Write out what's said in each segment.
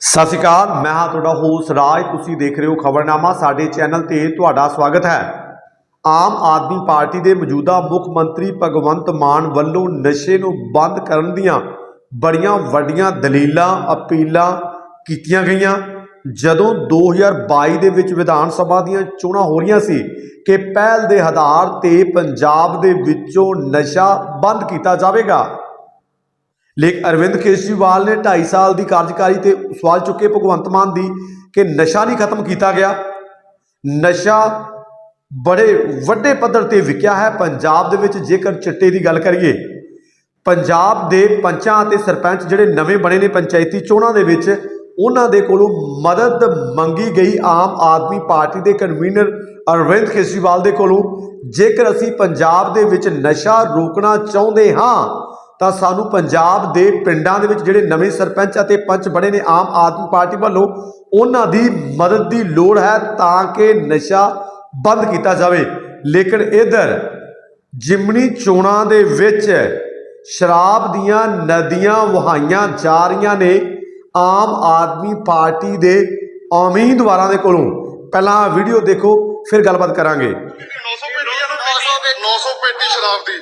ਸਤਿ ਸ਼੍ਰੀ ਅਕਾਲ, ਮੈਂ ਹਾਂ ਤੁਹਾਡਾ ਹੋਸ ਰਾਜ। ਤੁਸੀਂ ਦੇਖ ਰਹੇ ਹੋ ਖਬਰਨਾਮਾ, ਸਾਡੇ ਚੈਨਲ ਤੇ ਤੁਹਾਡਾ ਸਵਾਗਤ ਹੈ। ਆਮ ਆਦਮੀ ਪਾਰਟੀ ਦੇ ਮੌਜੂਦਾ ਮੁੱਖ ਮੰਤਰੀ ਭਗਵੰਤ ਮਾਨ ਵੱਲੋਂ ਨਸ਼ੇ ਨੂੰ ਬੰਦ ਕਰਨ ਦੀਆਂ ਬੜੀਆਂ ਵੱਡੀਆਂ ਦਲੀਲਾਂ, ਅਪੀਲਾਂ ਕੀਤੀਆਂ ਗਈਆਂ। ਜਦੋਂ 2022 ਦੇ ਵਿੱਚ ਵਿਧਾਨ ਸਭਾ ਦੀਆਂ ਚੋਣਾਂ ਹੋ ਰਹੀਆਂ ਸੀ ਕਿ ਪਹਿਲ ਦੇ ਆਧਾਰ ਤੇ ਪੰਜਾਬ ਦੇ ਵਿੱਚੋਂ ਨਸ਼ਾ ਬੰਦ ਕੀਤਾ ਜਾਵੇਗਾ ਲੇਕਿਨ ਅਰਵਿੰਦ ਕੇਜਰੀਵਾਲ ਨੇ 2.5 ਸਾਲ ਦੀ ਕਾਰਜਕਾਰੀ ਤੇ ਸਵਾਲ ਚੁੱਕੇ ਭਗਵੰਤ ਮਾਨ ਦੀ ਕਿ ਨਸ਼ਾ ਨਹੀਂ ਖਤਮ ਕੀਤਾ ਗਿਆ। ਨਸ਼ਾ ਬੜੇ ਵੱਡੇ ਪੱਧਰ ਤੇ ਵਿਕਿਆ ਹੈ। ਪੰਜਾਬ ਦੇ ਵਿੱਚ ਜੇਕਰ ਚਿੱਟੇ ਦੀ ਗੱਲ ਕਰੀਏ, ਪੰਜਾਬ ਦੇ ਪੰਚਾਂ ਅਤੇ ਸਰਪੰਚ ਜਿਹੜੇ ਨਵੇਂ ਬਣੇ ਨੇ ਪੰਚਾਇਤੀ ਚੋਣਾਂ ਦੇ ਵਿੱਚ, ਉਹਨਾਂ ਦੇ ਕੋਲੋਂ ਮਦਦ ਮੰਗੀ ਗਈ ਆਮ ਆਦਮੀ ਪਾਰਟੀ ਦੇ ਕਨਵੀਨਰ ਅਰਵਿੰਦ ਕੇਜਰੀਵਾਲ ਦੇ ਕੋਲੋਂ। ਜੇਕਰ ਅਸੀਂ ਪੰਜਾਬ ਦੇ ਵਿੱਚ ਨਸ਼ਾ ਰੋਕਣਾ ਚਾਹੁੰਦੇ ਹਾਂ ਤਾਂ ਸਾਨੂੰ ਪੰਜਾਬ ਦੇ ਪਿੰਡਾਂ ਦੇ ਵਿੱਚ ਜਿਹੜੇ ਨਵੇਂ ਸਰਪੰਚ ਅਤੇ ਪੰਚ ਬਣੇ ਨੇ ਆਮ ਆਦਮੀ ਪਾਰਟੀ ਵੱਲੋਂ, ਉਹਨਾਂ ਦੀ ਮਦਦ ਦੀ ਲੋੜ ਹੈ ਤਾਂ ਕਿ ਨਸ਼ਾ ਬੰਦ ਕੀਤਾ ਜਾਵੇ। ਲੇਕਿਨ ਇਧਰ ਜਿਮਨੀ ਚੋਣਾਂ ਦੇ ਵਿੱਚ ਸ਼ਰਾਬ ਦੀਆਂ ਨਦੀਆਂ ਵਹਾਈਆਂ ਜਾ ਰਹੀਆਂ ਨੇ ਆਮ ਆਦਮੀ ਪਾਰਟੀ ਦੇ ਉਮੀਦਵਾਰਾਂ ਦੇ ਕੋਲੋਂ। ਪਹਿਲਾਂ ਵੀਡੀਓ ਦੇਖੋ, ਫਿਰ ਗੱਲਬਾਤ ਕਰਾਂਗੇ। 900 ਪੇਟੀ 900 ਪੇਟੀ ਸ਼ਰਾਬ ਦੀ।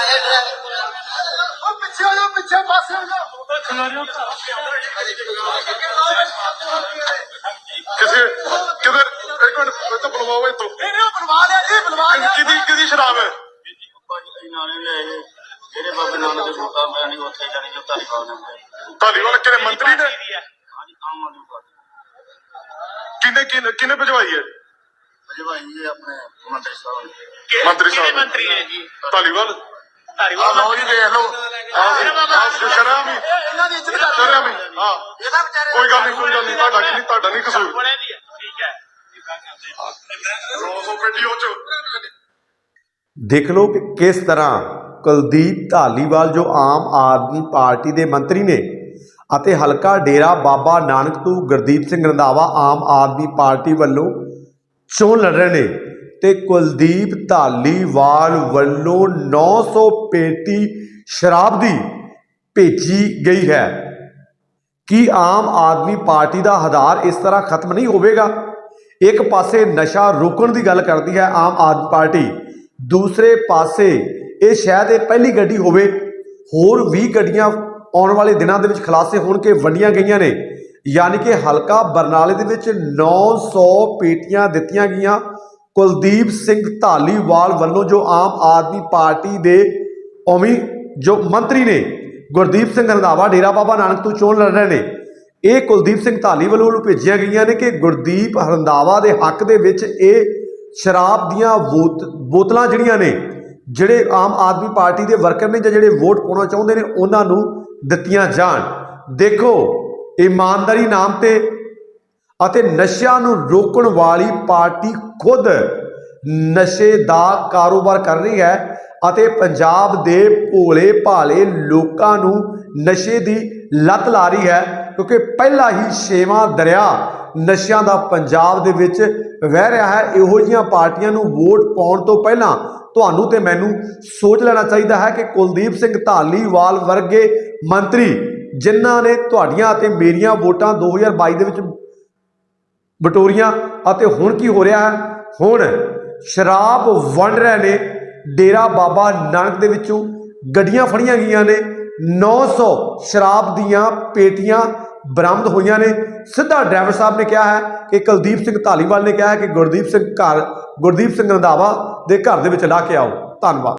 ਉਹ ਪਿੱਛੇ ਹੋ ਜਾਓ ਪਿੱਛੇ ਪਾਸੇ ਹੋ ਜਾਓ ਕਿਸੇ ਕਿਧਰ ਇੱਕ ਮਿੰਟ ਇੱਥੇ ਬੁਲਵਾਓ ਇੱਥੋਂ। ਇਹ ਨਹੀਂ ਬੁਲਵਾ ਲਿਆ ਇਹ ਬੁਲਵਾ ਲਿਆ। ਕਿਹਦੀ ਕਿਹਦੀ ਸ਼ਰਾਬ ਹੈ? ਭਾਜੀ ਨਾਲੇ ਲਿਆਏ ਜਿਹੜੇ ਬਾਬੇ ਨਾਨਕ ਦੇ ਮੁਕਾ ਮੈਂ ਨਹੀਂ ਉੱਥੇ ਜਾਣੀ ਜੋ ਧਾਰੀਵਾਲ ਨੇ ਧਾਲੀਵਾਲ ਕਿਹੜੇ ਮੰਤਰੀ ਨੇ? ਹਾਂਜੀ ਆਮ ਆਦਮੀ ਪਾਰਟੀ। ਕਿਹਨੇ ਕਿਹਨੇ ਕਿਹਨੇ ਭਜਵਾਈ ਹੈ? ਅਜੇ ਭਾਈ ਇਹ ਆਪਣੇ ਮੰਤਰੀ ਸਾਹਿਬ ਮੰਤਰੀ ਸਾਹਿਬ ਮੰਤਰੀ ਨੇ ਜੀ? ਧਾਲੀਵਾਲ? ਆ ਲਓ ਜੀ ਦੇਖ ਲਓ। ਆਹ ਸ਼ਰਾਬ ਵੀ। ਇਹਨਾਂ ਦੀ ਇੱਜ਼ਤ ਕਰ ਸ਼ਰਾਬ ਵੀ। ਹਾਂ। ਇਹਦਾ ਵਿਚਾਰੇ ਕੋਈ ਗੱਲ ਨਹੀਂ ਕੋਈ ਗੱਲ ਨਹੀਂ ਤੁਹਾਡਾ ਨਹੀਂ ਤੁਹਾਡਾ ਨਹੀਂ ਕਸੂਰ। 900 ਪੇਟੀ ਉਹ ਚ। ਦੇਖ ਲਓ ਕਿ ਕਿਸ ਤਰ੍ਹਾਂ ਕੁਲਦੀਪ ਧਾਲੀਵਾਲ ਜੋ ਆਮ ਆਦਮੀ ਪਾਰਟੀ ਦੇ ਮੰਤਰੀ ਨੇ ਅਤੇ ਹਲਕਾ ਡੇਰਾ ਬਾਬਾ ਨਾਨਕ ਤੋਂ ਗੁਰਦੀਪ ਸਿੰਘ ਰੰਧਾਵਾ ਆਮ ਆਦਮੀ ਪਾਰਟੀ ਵੱਲੋਂ ਚੋਣ ਲੜ ਰਹੇ ਨੇ। ਤੇ ਕੁਲਦੀਪ ਧਾਲੀਵਾਲ ਵੱਲੋਂ 900 ਪੇਟੀ ਸ਼ਰਾਬ ਦੀ ਭੇਜੀ ਗਈ ਹੈ। ਕੀ ਆਮ ਆਦਮੀ ਪਾਰਟੀ ਦਾ ਹਦਾਰ ਇਸ ਤਰ੍ਹਾਂ ਖਤਮ ਨਹੀਂ ਹੋਵੇਗਾ? ਇੱਕ ਪਾਸੇ ਨਸ਼ਾ ਰੋਕਣ ਦੀ ਗੱਲ ਕਰਦੀ ਹੈ ਆਮ ਆਦਮੀ ਪਾਰਟੀ, ਦੂਸਰੇ ਪਾਸੇ ਇਹ ਸ਼ਾਇਦ ਇਹ ਪਹਿਲੀ ਗੱਡੀ ਹੋਵੇ। ਹੋਰ 20 ਗੱਡੀਆਂ ਆਉਣ ਵਾਲੇ ਦਿਨਾਂ ਦੇ ਵਿੱਚ ਖਲਾਸੇ ਹੋਣ ਕੇ ਵੰਡੀਆਂ ਗਈਆਂ ਨੇ। ਯਾਨੀ ਕਿ ਹਲਕਾ ਬਰਨਾਲੇ ਦੇ ਵਿੱਚ 900 ਪੇਟੀਆਂ ਦਿੱਤੀਆਂ ਗਈਆਂ। ਕੁਲਦੀਪ ਸਿੰਘ ਧਾਲੀਵਾਲ ਵੱਲੋਂ ਜੋ ਆਮ ਆਦਮੀ ਪਾਰਟੀ ਦੇ ਉਮੀ ਜੋ ਮੰਤਰੀ ਨੇ, ਗੁਰਦੀਪ ਸਿੰਘ ਰੰਧਾਵਾ, ਡੇਰਾ ਬਾਬਾ ਨਾਨਕ ਤੋਂ ਚੋਣ ਲੜ ਰਹੇ ਨੇ, ਇਹ ਕੁਲਦੀਪ ਸਿੰਘ ਧਾਲੀ ਵੱਲੋਂ ਉਹਨੂੰ ਭੇਜੀਆਂ ਗਈਆਂ ਨੇ ਕਿ ਗੁਰਦੀਪ ਰੰਧਾਵਾ ਦੇ ਹੱਕ ਦੇ ਵਿੱਚ ਇਹ ਸ਼ਰਾਬ ਦੀਆਂ ਬੋਤ- ਬੋਤਲਾਂ ਜਿਹੜੀਆਂ ਨੇ, ਜਿਹੜੇ ਆਮ ਆਦਮੀ ਪਾਰਟੀ ਦੇ ਵਰਕਰ ਨੇ ਜਾਂ ਜਿਹੜੇ ਵੋਟ ਪਾਉਣਾ ਚਾਹੁੰਦੇ ਨੇ, ਉਹਨਾਂ ਨੂੰ ਦਿੱਤੀਆਂ ਜਾਣ। ਦੇਖੋ, ਇਮਾਨਦਾਰੀ ਨਾਮ ਤੇ ਅਤੇ ਨਸ਼ਿਆਂ ਨੂੰ ਰੋਕਣ ਵਾਲੀ ਪਾਰਟੀ ਖੁਦ ਨਸ਼ੇ ਦਾ ਕਾਰੋਬਾਰ ਕਰ ਰਹੀ ਹੈ ਅਤੇ ਪੰਜਾਬ ਦੇ ਭੋਲੇ ਭਾਲੇ ਲੋਕਾਂ ਨੂੰ ਨਸ਼ੇ ਦੀ ਲੱਤ ਲਾ ਰਹੀ ਹੈ, ਕਿਉਂਕਿ ਪਹਿਲਾਂ ਹੀ ਛੇਵਾਂ ਦਰਿਆ ਨਸ਼ਿਆਂ ਦਾ ਪੰਜਾਬ ਦੇ ਵਿੱਚ ਵਹਿ ਰਿਹਾ ਹੈ। ਇਹੋ ਜਿਹੀਆਂ ਪਾਰਟੀਆਂ ਨੂੰ ਵੋਟ ਪਾਉਣ ਤੋਂ ਪਹਿਲਾਂ ਤੁਹਾਨੂੰ ਤੇ ਮੈਨੂੰ ਸੋਚ ਲੈਣਾ ਚਾਹੀਦਾ ਹੈ ਕਿ ਕੁਲਦੀਪ ਸਿੰਘ ਧਾਲੀਵਾਲ ਵਰਗੇ ਮੰਤਰੀ ਜਿਨ੍ਹਾਂ ਨੇ ਤੁਹਾਡੀਆਂ ਅਤੇ ਮੇਰੀਆਂ ਵੋਟਾਂ 2022 ਦੇ ਵਿੱਚ ਬਟੋਰੀਆਂ। ਅਤੇ ਹੁਣ ਕੀ ਹੋ ਰਿਹਾ ਹੈ? ਹੁਣ ਸ਼ਰਾਬ ਵੰਡ ਰਹੇ ਨੇ। ਡੇਰਾ ਬਾਬਾ ਨਾਨਕ ਦੇ ਵਿੱਚੋਂ ਗੱਡੀਆਂ ਫੜੀਆਂ ਗਈਆਂ ਨੇ। 900 ਸ਼ਰਾਬ ਦੀਆਂ ਪੇਟੀਆਂ ਬਰਾਮਦ ਹੋਈਆਂ ਨੇ। ਸਿੱਧਾ ਡਰਾਈਵਰ ਸਾਹਿਬ ਨੇ ਕਿਹਾ ਹੈ ਕਿ ਕੁਲਦੀਪ ਸਿੰਘ ਧਾਲੀਵਾਲ ਨੇ ਕਿਹਾ ਹੈ ਕਿ ਗੁਰਦੀਪ ਸਿੰਘ ਘਰ, ਗੁਰਦੀਪ ਸਿੰਘ ਰੰਧਾਵਾ ਦੇ ਘਰ ਦੇ ਵਿੱਚ ਲਾ ਕੇ ਆਓ। ਧੰਨਵਾਦ।